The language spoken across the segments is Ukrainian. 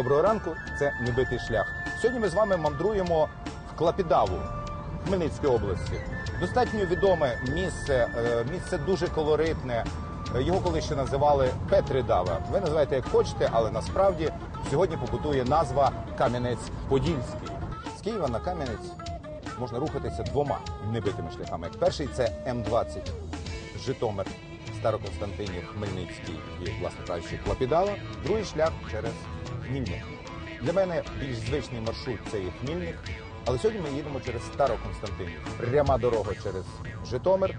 Доброго ранку, це небитий шлях. Сьогодні ми з вами мандруємо в Клапідаву, Хмельницької області. Достатньо відоме місце, е, місце дуже колоритне. Його колись ще називали Петридава. Ви називаєте як хочете, але насправді сьогодні побутує назва Кам'янець-Подільський. З Києва на Кам'янець можна рухатися двома небитими шляхами. Перший це М20 Житомир, Староконстантинів, Хмельницький і, власне кажучи, Клапідава. Другий шлях через Хмільник. Для мене більш звичний маршрут це є Хмільник. Але сьогодні ми їдемо через Староконстантинів. Пряма дорога через Житомир.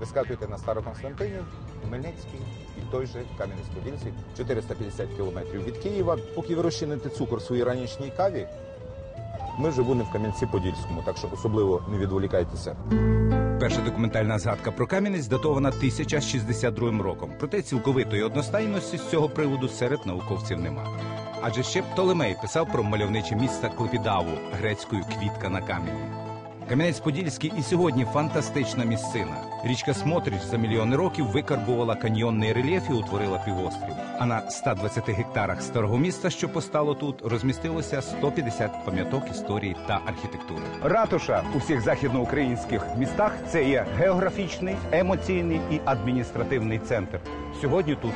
Вискакуєте на Староконстантинів, Хмельницький і той же Кам'янець-Подільський, 450 кілометрів від Києва. Поки ви розчините цукор своїй ранішній каві, ми вже будемо в Кам'янці-Подільському, так що особливо не відволікайтеся. Перша документальна згадка про Кам'янець датована 1062 роком. Проте цілковитої одностайності з цього приводу серед науковців нема. Адже ще Птолемей писав про мальовниче місце Клепідаву, грецькою квітка на камені. Кам'янець-Подільський і сьогодні фантастична місцина. Річка Смотрич за мільйони років викарбувала каньйонний рельєф і утворила півострів. А на 120 гектарах старого міста, що постало тут, розмістилося 150 пам'яток історії та архітектури. Ратуша у всіх західноукраїнських містах це є географічний, емоційний і адміністративний центр. Сьогодні тут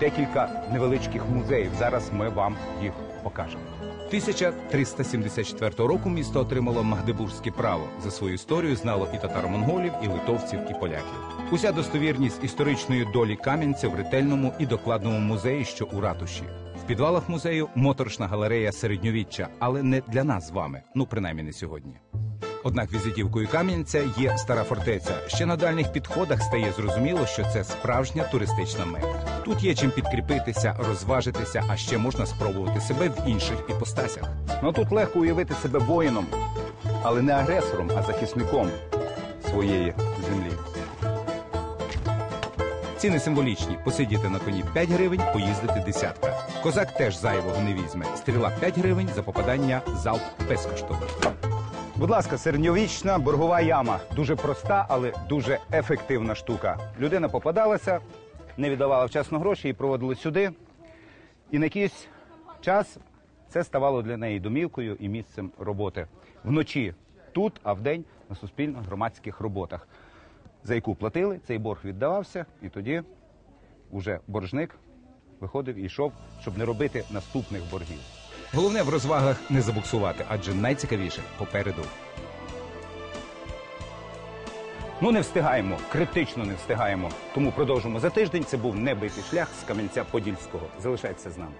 декілька невеличких музеїв. Зараз ми вам їх покажемо. 1374 року місто отримало магдебурзьке право. За свою історію знало і татаро-монголів, і литовців, і поляків. Уся достовірність історичної долі Кам'янця в ретельному і докладному музеї, що у ратуші. В підвалах музею моторошна галерея середньовіччя, але не для нас з вами. Ну принаймні не сьогодні. Однак візитівкою Кам'янця є стара фортеця. Ще на дальніх підходах стає зрозуміло, що це справжня туристична мека. Тут є чим підкріпитися, розважитися, а ще можна спробувати себе в інших іпостасях. Ну тут легко уявити себе воїном, але не агресором, а захисником своєї землі. Ціни символічні: посидіти на коні 5 гривень, поїздити десятка. Козак теж зайвого не візьме. Стріла 5 гривень за попадання залп безкоштовно. Будь ласка, середньовічна боргова яма. Дуже проста, але дуже ефективна штука. Людина попадалася, не віддавала вчасно гроші і проводили сюди. І на якийсь час це ставало для неї домівкою і місцем роботи. Вночі тут, а вдень на суспільно-громадських роботах, за яку платили, цей борг віддавався, і тоді уже боржник виходив і йшов, щоб не робити наступних боргів. Головне в розвагах не забуксувати, адже найцікавіше попереду. Ну не встигаємо, критично не встигаємо. Тому продовжимо за тиждень. Це був небитий шлях з Кам'янця Подільського. Залишайтеся з нами.